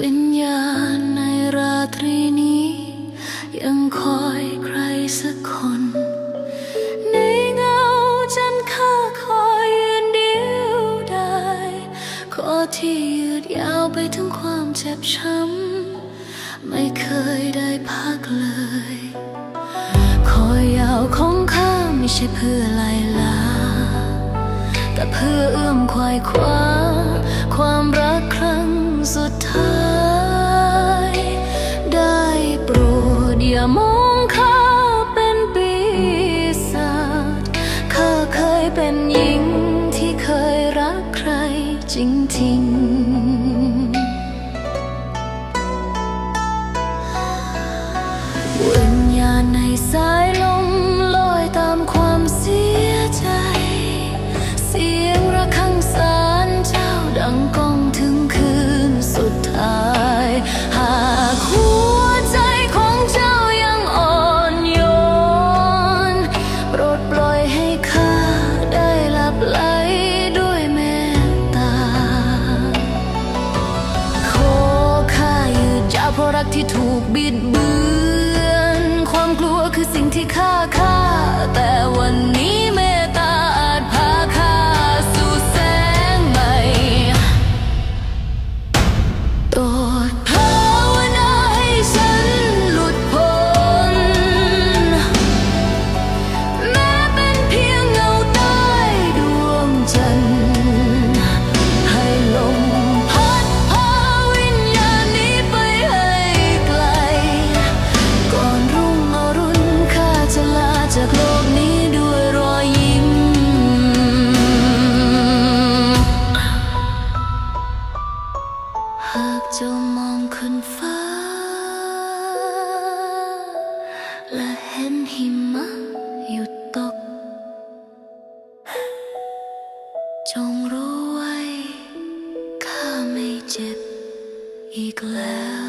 วิญญาณในราตรีนี้ ยังคอยใครสักคน ในเงาจนข้าคอยยืนเดียวได้ขอที่ยืดยาวไปถึงความเจ็บช้ำ ไม่เคยได้พักเลย คอยยาวของข้าไม่ใช่เพื่อลายลา แต่เพื่อเอื้อมควายคว้า ความรักครั้งสุดท้าย ได้โปรดอย่ามองข้าเป็นปีศาจข้าเคยเป็นหญิงที่เคยรักใครจริงๆ side Antikaka, but เห็นหิมะหยุดตก จงรู้ไว้ข้าไม่เจ็บอีกแล้ว